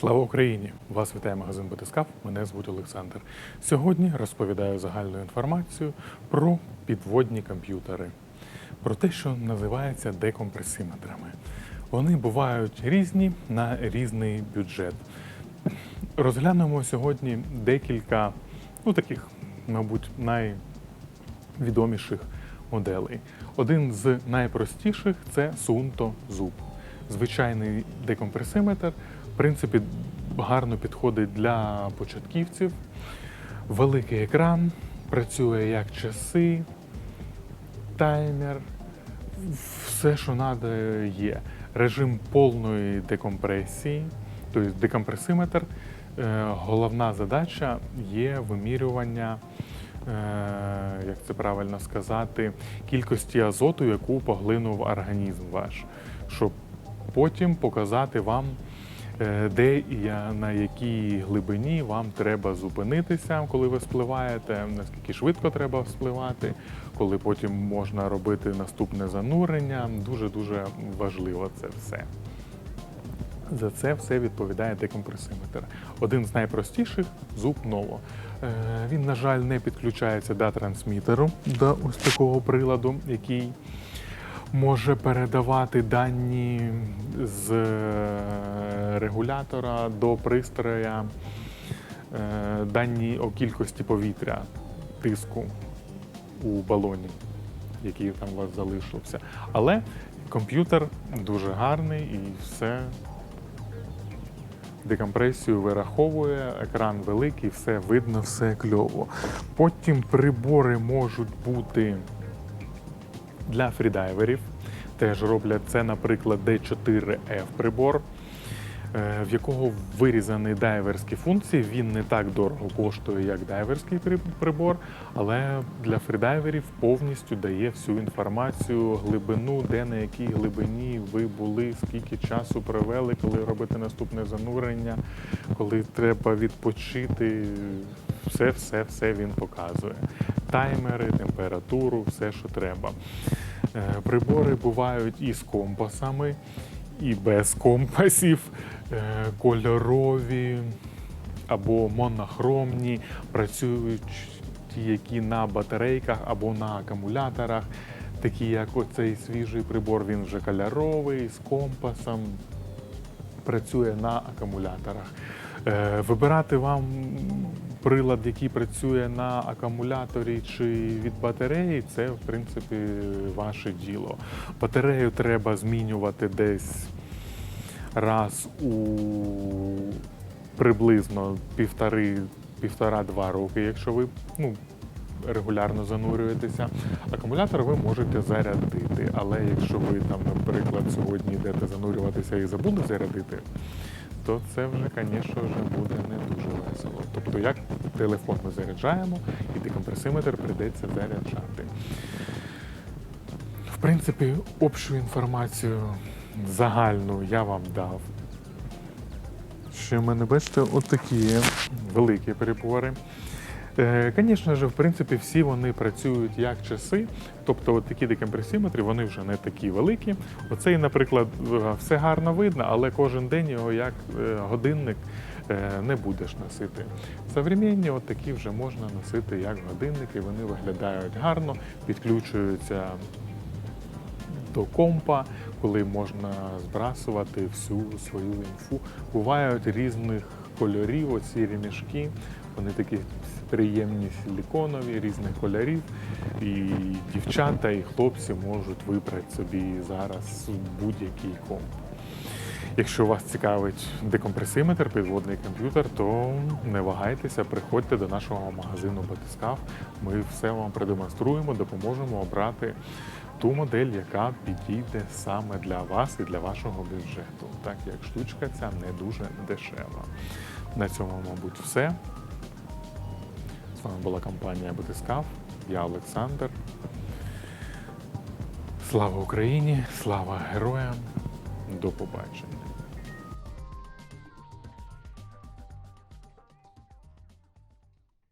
Слава Україні! Вас вітає магазин Батискаф. Мене звуть Олександр. Сьогодні розповідаю загальну інформацію про підводні комп'ютери, про те, що називається декомпресиметрами. Вони бувають різні на різний бюджет. Розглянемо сьогодні декілька, ну таких, мабуть, найвідоміших моделей. Один з найпростіших це Suunto Zub. Звичайний декомпресиметр, принципі, гарно підходить для початківців. Великий екран, працює як часи, таймер, все, що треба, є. Режим повної декомпресії, тобто декомпресиметр. е, Головна задача є вимірювання, е, як це правильно сказати, кількості азоту, яку поглинув організм ваш, щоб потім показати вам, де і на якій глибині вам треба зупинитися, коли ви спливаєте, наскільки швидко треба спливати, коли потім можна робити наступне занурення. Дуже дуже важливо це все. За це все відповідає декомпресиметр. Один з найпростіших зуб Novo. Е, Він, на жаль, не підключається до трансмітеру, до ось такого приладу, який може передавати дані з е, регулятора до пристроя, е, дані о кількості повітря, тиску у балоні, який там у вас залишився. Але комп'ютер дуже гарний і все декомпресію вираховує, екран великий, все видно, все кльово. Потім прибори можуть бути для фрідайверів. Теж роблять це, наприклад, D4F прибор, е, в якого вирізані дайверські функції. Він не так дорого коштує, як дайверський прибор, але для фрідайверів повністю дає всю інформацію, глибину, де на якій глибині ви були, скільки часу провели, коли робите наступне занурення, коли треба відпочити. Все, все, все він показує. Таймери, температуру, все, що треба. Е, Прибори бувають і з компасами, і без компасів, е, кольорові або монохромні, працюють ті, які на батарейках або на акумуляторах. Такі як оцей свіжий прибор, він вже кольоровий, з компасом, працює на акумуляторах. Е, Вибирати вам прилад, який працює на акумуляторі чи від батареї, це в принципі ваше діло. Батарею треба змінювати десь раз у приблизно півтори, півтора-два роки, якщо ви ну, регулярно занурюєтеся. Акумулятор ви можете зарядити, але якщо ви там, наприклад, сьогодні йдете занурюватися і забули зарядити, то це вже, звісно, вже буде не дуже весело. Тобто, як телефон ми заряджаємо, і декомпресиметр прийдеться заряджати. В принципі, общу інформацію загальну я вам дав. Що в мене, бачите, отакі великі прибори. Е, Звісно ж, в принципі, всі вони працюють як часи. Тобто, от такі декомпресіметри, вони вже не такі великі. Оцей, наприклад, е, все гарно видно, але кожен день його як е, годинник е, не будеш носити. Современні от такі вже можна носити як годинники, вони виглядають гарно, підключуються до компа, коли можна збрасувати всю свою інфу. Бувають різних кольорів, оці ремішки, вони такі приємні силіконові, різних кольорів. І дівчата, і хлопці можуть вибрати собі зараз будь-який комп. Якщо вас цікавить декомпресиметр, підводний комп'ютер, то не вагайтеся, приходьте до нашого магазину Батискаф. Ми все вам продемонструємо, допоможемо обрати ту модель, яка підійде саме для вас і для вашого бюджету, так як штучка ця не дуже дешева. На цьому, мабуть, все. З вами була компанія Батискаф. Я Олександр. Слава Україні! Слава героям! До побачення!